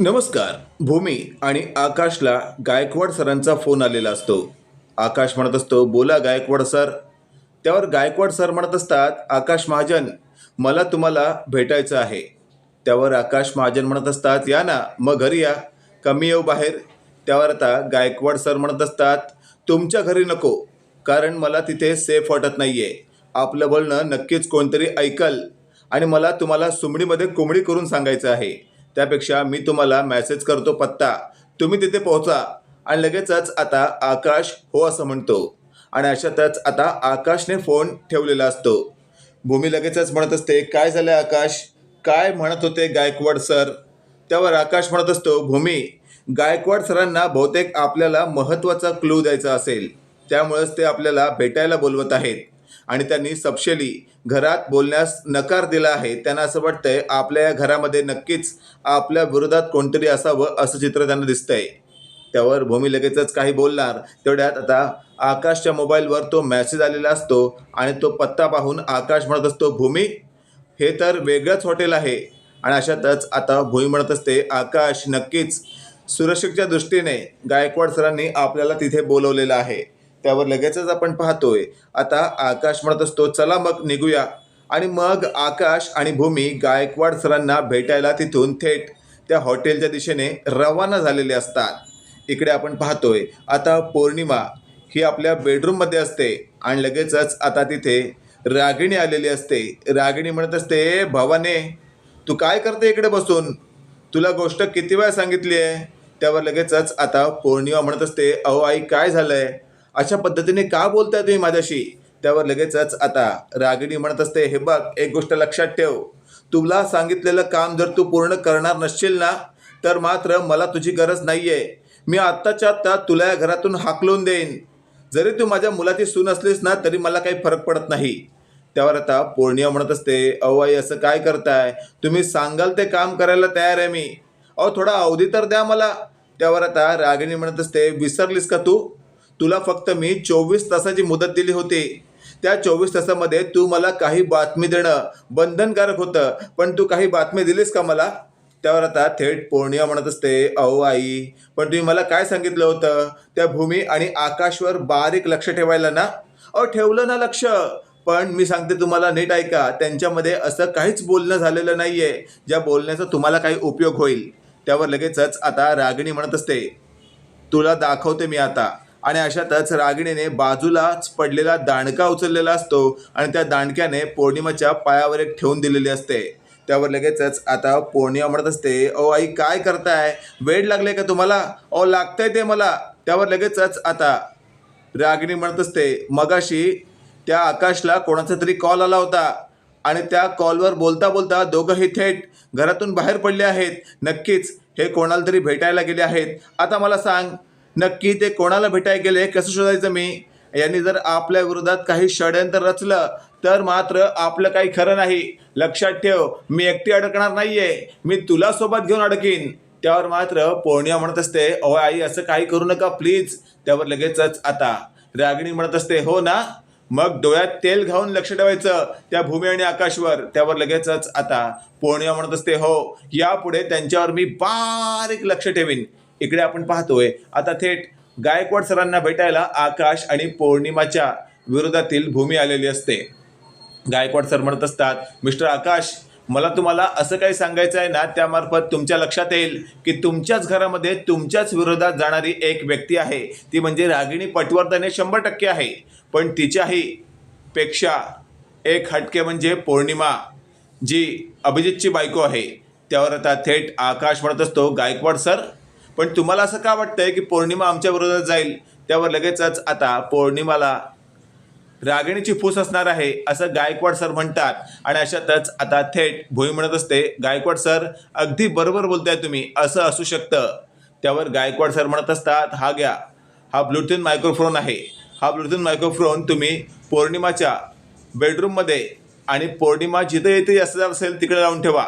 नमस्कार. भूमी आणि आकाशला गायकवाड सरांचा फोन आलेला असतो. आकाश म्हणत असतो बोला गायकवाड सर. त्यावर गायकवाड सर म्हणत असतात आकाश महाजन मला तुम्हाला भेटायचं आहे. त्यावर आकाश महाजन म्हणत असतात या ना मग घरी या. कमी येऊ बाहेर. त्यावर आता गायकवाड सर म्हणत असतात तुमच्या घरी नको कारण मला तिथे सेफ वाटत नाही आहे आपलं बोलणं नक्कीच कोणतरी ऐकल आणि मला तुम्हाला सुमडीमध्ये कोंबडी करून सांगायचं आहे. त्यापेक्षा मी तुम्हाला मेसेज करतो पत्ता. तुम्ही तिथे पोहोचा. आणि लगेचच आता आकाश हो असं म्हणतो. आणि अशातच आता आकाशने फोन ठेवलेला असतो. भूमी लगेचच म्हणत असते काय झालं आकाश? काय म्हणत होते गायकवाड सर? त्यावर आकाश म्हणत असतो भूमी गायकवाड सरांना बहुतेक आपल्याला महत्त्वाचा क्लू द्यायचा असेल. त्यामुळेच ते आपल्याला भेटायला बोलवत आहेत. आणि त्यांनी सपशेली घरात बोलण्यास नकार दिला आहे. त्यांना असं वाटतंय आपल्या या घरामध्ये नक्कीच आपल्या विरोधात कोणतरी असावं असं चित्र त्यांना दिसतंय. त्यावर भूमी लगेचच काही बोलणार. तेवढ्यात आता आकाशच्या मोबाईलवर तो मॅसेज आलेला असतो आणि तो पत्ता पाहून आकाश म्हणत असतो भूमी हे तर वेगळंच हॉटेल आहे. आणि अशातच आता भूमी म्हणत असते आकाश नक्कीच सुरक्षेच्या दृष्टीने गायकवाड सरांनी आपल्याला तिथे बोलवलेलं आहे. त्यावर लगेचच आपण पाहतोय. आता आकाश म्हणत असतो चला मग निघूया. आणि मग आकाश आणि भूमी गायकवाड सरांना भेटायला तिथून थेट त्या हॉटेलच्या दिशेने रवाना झालेले असतात. इकडे आपण पाहतोय आता पौर्णिमा ही आपल्या बेडरूममध्ये असते आणि लगेचच आता तिथे रागिणी आलेली असते. रागिणी म्हणत असते भवाने तू काय करते इकडे बसून? तुला गोष्ट किती वेळा सांगितली आहे त्यावर लगेचच आता पौर्णिमा म्हणत असते अहो आई काय झालंय? अशा पद्धतीने का बोलताय तुम्ही माझ्याशी? त्यावर लगेचच आता रागिणी म्हणत असते हे बघ एक गोष्ट लक्षात ठेव. तुला सांगितलेलं काम जर तू पूर्ण करणार नसशील ना तर मात्र मला तुझी गरज नाही आहे मी आत्ताच्या आत्ता तुला या घरातून हाकलून देईन. जरी तू माझ्या मुलाची सून असलीस ना तरी मला काही फरक पडत नाही. त्यावर आता पौर्णिमा म्हणत असते अहो आई असं काय करताय? तुम्ही सांगाल ते काम करायला तयार आहे मी. अहो थोडा अवधी तर द्या मला. त्यावर आता रागिणी म्हणत असते विसरलीस का तू? तुला फक्त मी चोवीस तासाची मुदत दिली होती. त्या चोवीस तासामध्ये तू मला काही बातमी देणं बंधनकारक होतं. पण तू काही बातमी दिलीस का मला? त्यावर आता थेट पौर्णिमा म्हणत असते अहो आई पण तुम्ही मला काय सांगितलं होतं? त्या भूमी आणि आकाशवर बारीक लक्ष ठेवायला ना? अहो ठेवलं ना लक्ष. पण मी सांगते तुम्हाला नीट ऐका त्यांच्यामध्ये असं काहीच बोलणं झालेलं नाही आहे ज्या बोलण्याचा तुम्हाला काही उपयोग होईल. त्यावर लगेचच आता रागिणी म्हणत असते तुला दाखवते मी आता. आणि अशातच रागिणीने बाजूलाच पडलेला दांडका उचललेला असतो आणि त्या दांडक्याने पौर्णिमाच्या पायावर एक ठेवून दिलेली असते. त्यावर लगेचच आता पौर्णिमा म्हणत असते ओ आई काय करताय? वेळ लागले का तुम्हाला? ओ लागतंय ते मला. त्यावर लगेचच आता रागिणी म्हणत असते मगाशी त्या आकाशला कोणाचा तरी कॉल आला होता आणि त्या कॉलवर बोलता बोलता दोघंही थेट घरातून बाहेर पडले आहेत. नक्कीच हे कोणाला तरी भेटायला गेले आहेत. आता मला सांग नक्की ते कोणाला भेटायला गेले कसं शोधायचं मी? यांनी जर आपल्या विरोधात काही षडयंत्र रचलं तर मात्र आपलं काही खरं नाही. लक्षात ठेव मी एकटी अडकणार नाहीये. मी तुला सोबत घेऊन अडकीन. त्यावर मात्र पौर्णिमा म्हणत असते अहो आई असं काही करू नका प्लीज. त्यावर लगेचच आता रागिणी म्हणत असते हो ना? मग डोळ्यात तेल घालून लक्ष ठेवायचं त्या भूमी आणि आकाशवर. त्यावर लगेचच आता पौर्णिमा म्हणत असते हो यापुढे त्यांच्यावर मी बारीक लक्ष ठेवीन. इकडे आपण पाहतोय आता थेट गायकवाड सरांना भेटायला आकाश आणि पौर्णिमाच्या विरोधातील भूमी आलेली असते. गायकवाड सर म्हणत असतात मिस्टर आकाश मला तुम्हाला असं काही सांगायचं आहे ना त्यामार्फत तुमच्या लक्षात येईल की तुमच्याच घरामध्ये तुमच्याच विरोधात जाणारी एक व्यक्ती आहे. ती म्हणजे रागिणी पटवर्धन हे शंभर टक्के आहे. पण तिच्याही पेक्षा एक हटके म्हणजे पौर्णिमा जी अभिजितची बायको आहे. त्यावर आता थेट आकाश म्हणत असतो गायकवाड सर पण तुम्हाला असं का वाटतंय की पौर्णिमा आमच्या विरोधात जाईल? त्यावर लगेचच आता पौर्णिमाला रागिणीची फूस असणार आहे असं गायकवाड सर म्हणतात. आणि अशातच आता थेट भोई म्हणत असते गायकवाड सर अगदी बरोबर बोलताय तुम्ही असं असू शकतं. त्यावर गायकवाड सर म्हणत असतात हा घ्या हा ब्लूटूथ मायक्रोफोन आहे. हा ब्लूटूथ मायक्रोफोन तुम्ही पौर्णिमाच्या बेडरूममध्ये आणि पौर्णिमा जिथं येते असं असेल तिकडे लावून ठेवा.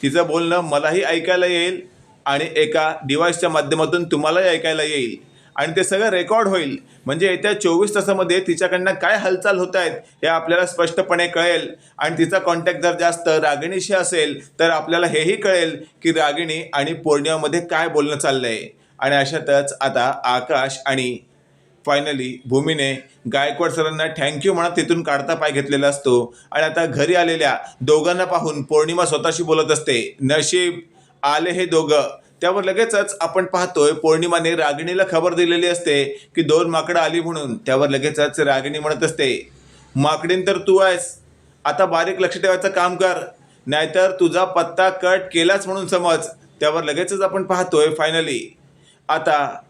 तिचं बोलणं मलाही ऐकायला येईल आणि एका डिव्हाइसच्या माध्यमातून तुम्हालाही ऐकायला येईल. आणि ते सगळं रेकॉर्ड होईल. म्हणजे येत्या चोवीस तासामध्ये तिच्याकडनं काय हालचाल होत आहेत हे आपल्याला स्पष्टपणे कळेल. आणि तिचा कॉन्टॅक्ट जर जास्त रागिणीशी असेल तर आपल्याला हेही कळेल की रागिणी आणि पौर्णिमामध्ये काय बोलणं चाललंय. आणि अशातच आता आकाश आणि फायनली भूमीने गायकवाड सरांना थँक्यू म्हणत तिथून काढता पाय घेतलेला असतो. आणि आता घरी आलेल्या दोघांना पाहून पौर्णिमा स्वतःशी बोलत असते. नशीब आले हे दोघं. त्यावर लगेचच आपण पाहतोय पौर्णिमाने रागिणीला खबर दिलेली असते की दोन माकडं आली म्हणून. त्यावर लगेचच रागिणी म्हणत असते माकडीन तर तू आहेस. आता बारीक लक्ष ठेवायचं काम कर. नाहीतर तुझा पत्ता कट केलाच म्हणून समज. त्यावर लगेचच आपण पाहतोय फायनली. आता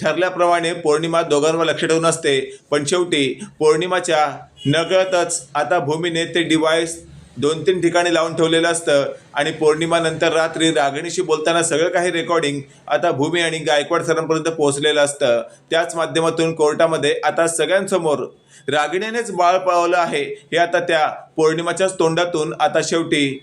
ठरल्याप्रमाणे पौर्णिमा दोघांवर लक्ष ठेवून असते. पण शेवटी पौर्णिमाच्या नकळतच आता भूमीने ते डिव्हाइस दोन तीन ठिकाणी लावून ठेवलेलं असतं. आणि पौर्णिमानंतर रात्री रागिणीशी बोलताना सगळं काही रेकॉर्डिंग आता भूमी आणि गायकवाड सरांपर्यंत पोहोचलेलं असतं. त्याच माध्यमातून कोर्टामध्ये आता सगळ्यांसमोर रागिणीनेच बाळ पळवलं आहे. हे आता त्या पौर्णिमाच्याच तोंडातून आता शेवटी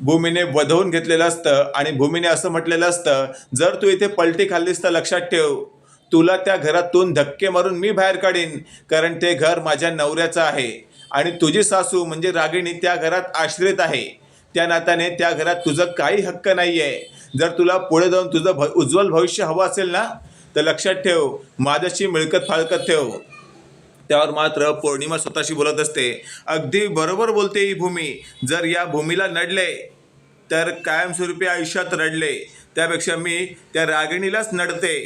भूमीने वधवून घेतलेलं असतं. आणि भूमीने असं म्हटलेलं असतं जर तू इथे पलटी खाल्लीस तर लक्षात ठेव. तुला त्या घरातून धक्के मारून मी बाहेर काढीन. कारण ते घर माझ्या नवऱ्याचं आहे. आणि तुझी सासू म्हणजे रागिणी त्या घरात आश्रित आहे. त्या नात्याने त्या घरात तुझं काही हक्क नाही आहे जर तुला पुढे जाऊन तुझं भ उज्ज्वल भविष्य हवं असेल ना तर लक्षात ठेव माझ्याशी मिळकत फाळकत ठेव. त्यावर मात्र पौर्णिमा स्वतःशी बोलत असते. अगदी बरोबर बोलते ही भूमी. जर या भूमीला नडले तर कायमस्वरूपी आयुष्यात रडले. त्यापेक्षा मी त्या रागिणीलाच नडते.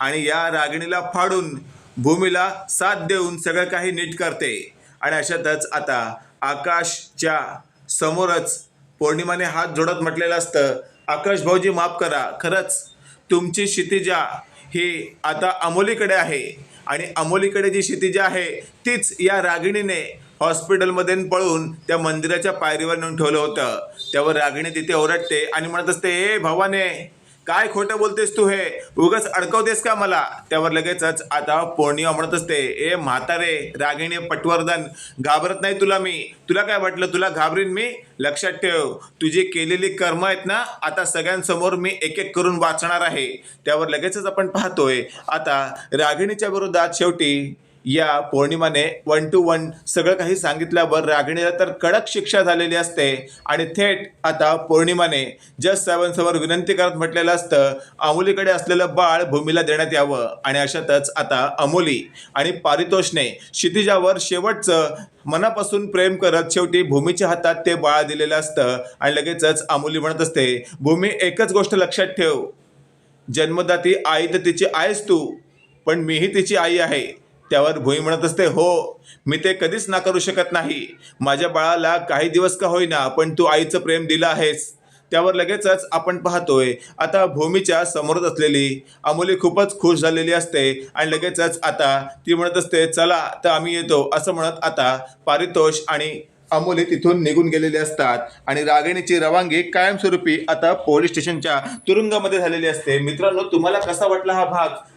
आणि या रागिणीला फाडून भूमीला साथ देऊन सगळं काही नीट करते. आणि अशातच आता आकाशच्या समोरच पौर्णिमाने हात जोडत म्हटलेलं असतं आकाश भाऊजी माफ करा. खरंच तुमची क्षितिजा ही आता अमोलीकडे आहे. आणि अमोलीकडे जी क्षितिजा आहे तीच या रागिणीने हॉस्पिटलमध्ये पळून त्या मंदिराच्या पायरीवर नेऊन ठेवलं होतं. त्यावर रागिणी तिथे ओरडते आणि म्हणत असते ए भवाने काय खोटं बोलतेस तू हे? उगाच अडकवतेस का मला? त्यावर लगेचच आता पौर्णिमा म्हणत असते. ए म्हातारे रागिणी पटवर्धन घाबरत नाही तुला मी. तुला काय वाटलं? तुला घाबरीन मी? लक्षात ठेव. तुझी केलेली कर्म आहेत ना आता सगळ्यांसमोर मी एक एक करून वाचणार आहे. त्यावर लगेचच आपण पाहतोय. आता रागिणीच्या विरोधात शेवटी या पौर्णिमाने वन टू वन सगळं काही सांगितल्यावर रागिणीला तर कडक शिक्षा झालेली असते. आणि थेट आता पौर्णिमाने जज साहेबांसमोर विनंती करत म्हटलेलं असतं अमोलीकडे असलेलं बाळ भूमीला देण्यात यावं. आणि अशातच आता अमोली आणि पारितोषने क्षितिजावर शेवटचं मनापासून प्रेम करत शेवटी भूमीच्या हातात ते बाळ दिलेलं असतं. आणि लगेचच अमोली म्हणत असते भूमी एकच गोष्ट लक्षात ठेव. जन्मदाती आई तर तिची आईस तू पण मीही तिची आई आहे. त्यावर भुई म्हणत असते हो मी ते कधीच नाकारू शकत नाही. माझ्या बाळाला काही दिवस का होईना पण तू आईचं प्रेम दिलं आहेस. त्यावर लगेचच आपण पाहतोय. आता भूमीच्या समोरच असलेली अमोली खूपच खुश झालेली असते आणि लगेचच आता ती म्हणत असते चला तर आम्ही येतो. असं म्हणत आता पारितोष आणि अमोली तिथून निघून गेलेले असतात आणि रागिणीची रवानगी कायमस्वरूपी आता पोलीस स्टेशनच्या तुरुंगामध्ये झालेली असते. मित्रांनो तुम्हाला कसा वाटला हा भाग?